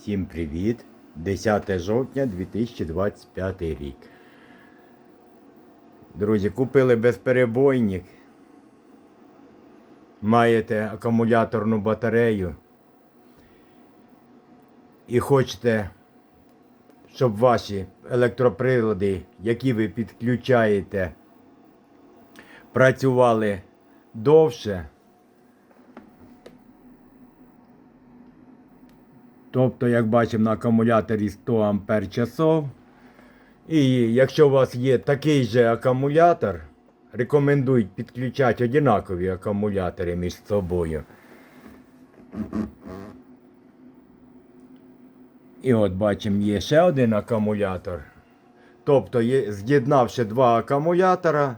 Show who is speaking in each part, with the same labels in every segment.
Speaker 1: Всім привіт! 10 жовтня 2025 рік. Друзі, купили безперебойник. Маєте акумуляторну батарею. І хочете, щоб ваші електроприлади, які ви підключаєте, працювали довше. Тобто, як бачимо на акумуляторі 100 ампер. І якщо у вас є такий же акумулятор, рекомендують підключати однакові акумулятори між собою. І от бачимо, є ще один акумулятор. Тобто, з'єднавши два акумулятора,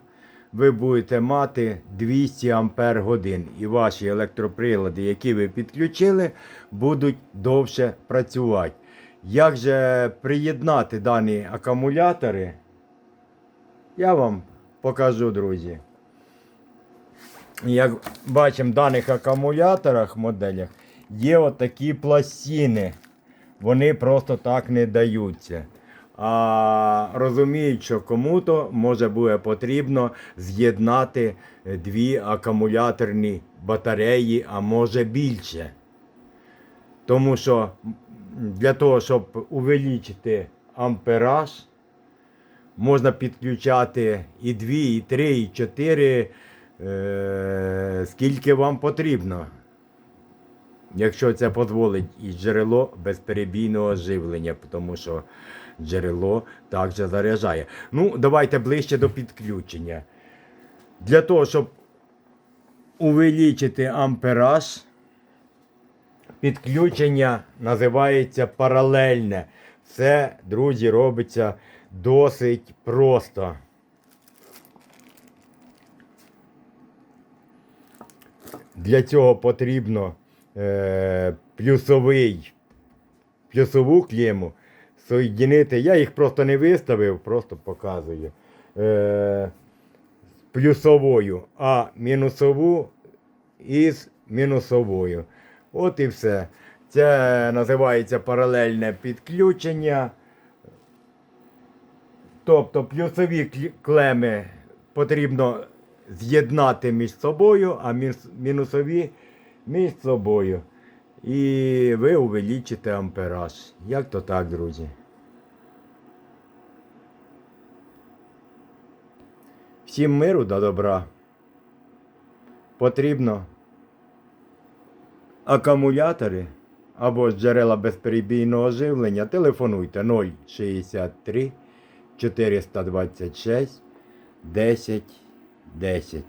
Speaker 1: ви будете мати 200 ампер годин. І ваші електроприлади, які ви підключили, будуть довше працювати. Як же приєднати дані акумулятори? Я вам покажу, друзі. Як бачимо, в даних акумуляторах моделях є отакі пластини. Вони просто так не даються. А розуміють, що кому-то може буде потрібно з'єднати е, дві акумуляторні батареї, а може більше. Тому що для того, щоб увеличити ампераж, можна підключати і 2, і 3, і 4, е, скільки вам потрібно. Якщо це дозволить і джерело безперебійного живлення, тому що джерело також заряджає. Ну, давайте ближче до підключення. Для того, щоб увеличити ампераж, підключення називається паралельне. Це, друзі, робиться досить просто. Для цього потрібно е, плюсовий, плюсову клему соєдинити. Я їх просто не виставив, просто показую. Е, плюсовою, а мінусову із мінусовою. От і все. Це називається паралельне підключення. Тобто плюсові клеми потрібно з'єднати між собою, а мінусові між собою. І ви увеличите ампераж. Як то так, друзі? Всім миру та добра. Потрібно акумулятори або джерела безперебійного живлення. Телефонуйте 063 426 10 10.